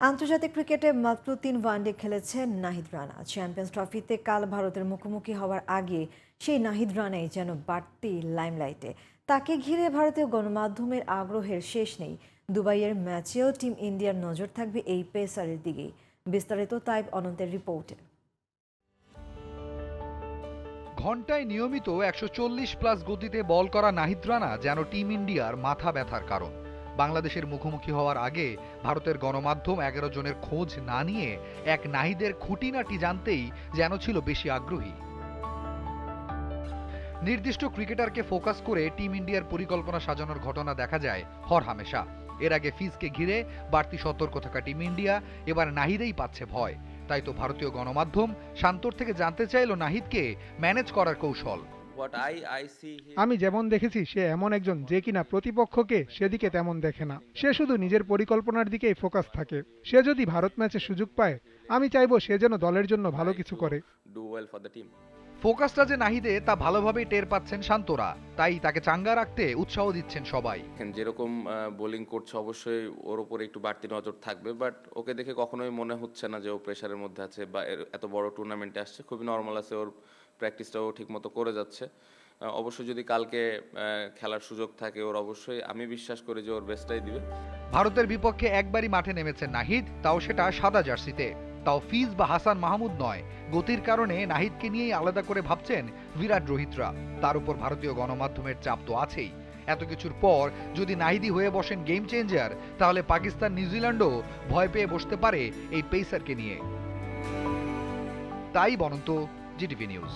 আন্তর্জাতিক ক্রিকেটে মাত্র তিন ওয়ানডে খেলেছেন নাহিদ রানা। চ্যাম্পিয়ন্স ট্রফিতে কাল ভারতের মুখোমুখি হওয়ার আগে সেই নাহিদ রানাই যেন বাড়তি লাইমলাইটে তাকে ঘিরে ভারতীয় গণমাধ্যমের আগ্রহের শেষ নেই। দুবাইয়ের ম্যাচেও টিম ইন্ডিয়ার নজর থাকবে এই পেসারের দিকেই। বিস্তারিত তাইব অনন্তের রিপোর্টে। ঘন্টায় নিয়মিত একশো চল্লিশ প্লাস গতিতে বল করা নাহিদ রানা যেন টিম ইন্ডিয়ার মাথা ব্যথার কারণ। বাংলাদেশের মুখোমুখি হওয়ার আগে ভারতের গণমাধ্যম এগারো জনের খোঁজ না নিয়ে এক নাহিদের খুঁটিনাটি জানতেই যেন ছিল বেশি আগ্রহী। নির্দিষ্ট ক্রিকেটারকে ফোকাস করে টিম ইন্ডিয়ার পরিকল্পনা সাজানোর ঘটনা দেখা যায় হর হামেশা। এর আগে ফিজকে ঘিরে বাড়তি সতর্ক থাকা টিম ইন্ডিয়া এবার নাহিদেই পাচ্ছে ভয়। তাই তো ভারতীয় গণমাধ্যম শান্তর থেকে জানতে চাইল নাহিদকে ম্যানেজ করার কৌশল। What I I see here আমি যেমন দেখেছি সে এমন একজন যে কিনা প্রতিপক্ষকে সেদিকে তেমন দেখে না। সে শুধু নিজের পরিকল্পনার দিকেই ফোকাস থাকে। সে যদি ভারত ম্যাচে সুযোগ পায় আমি চাইব সে যেন দলের জন্য ভালো কিছু করে। Do well for the team. ফোকাসটা যে নাহিদে তা ভালোভাবেই টের পাচ্ছেন শান্তরা। তাই তাকে চাঙ্গা রাখতে উৎসাহ দিচ্ছেন সবাই। যেরকম বোলিং করছে অবশ্যই ওর উপরে একটু বাড়তি নজর থাকবে বাট ওকে দেখে কখনোই মনে হচ্ছে না যে ও প্রেশারের মধ্যে আছে বা এর এত বড় টুর্নামেন্টে আসছে। খুবই নর্মাল আছে ওর প্র্যাকটিসটাও ঠিকমতো করে যাচ্ছে। অবশ্যই যদি কালকে খেলার সুযোগ থাকে ওর অবশ্যই। আমি বিশ্বাস করি যে ওর বেস্টটাই দিবে। ভারতের বিপক্ষে একবারই মাঠে নেমেছেন নাহিদ, তাও সেটা সাদা জার্সিতে। তাও ফিজ বা হাসান মাহমুদ নয়। গতির কারণে নাহিদকে নিয়েই আলাদা করে ভাবছেন বিরাট রোহিতরা। তার উপর ভারতীয় গণমাধ্যমের চাপ তো আছেই। এত কিছুর পর যদি নাহিদি হয়ে বসেন গেম চেঞ্জার তাহলে পাকিস্তান নিউজিল্যান্ডও ভয় পেয়ে বসতে পারে এই পেসারকে নিয়ে। তাই বনন্ত জিডিপি নিউজ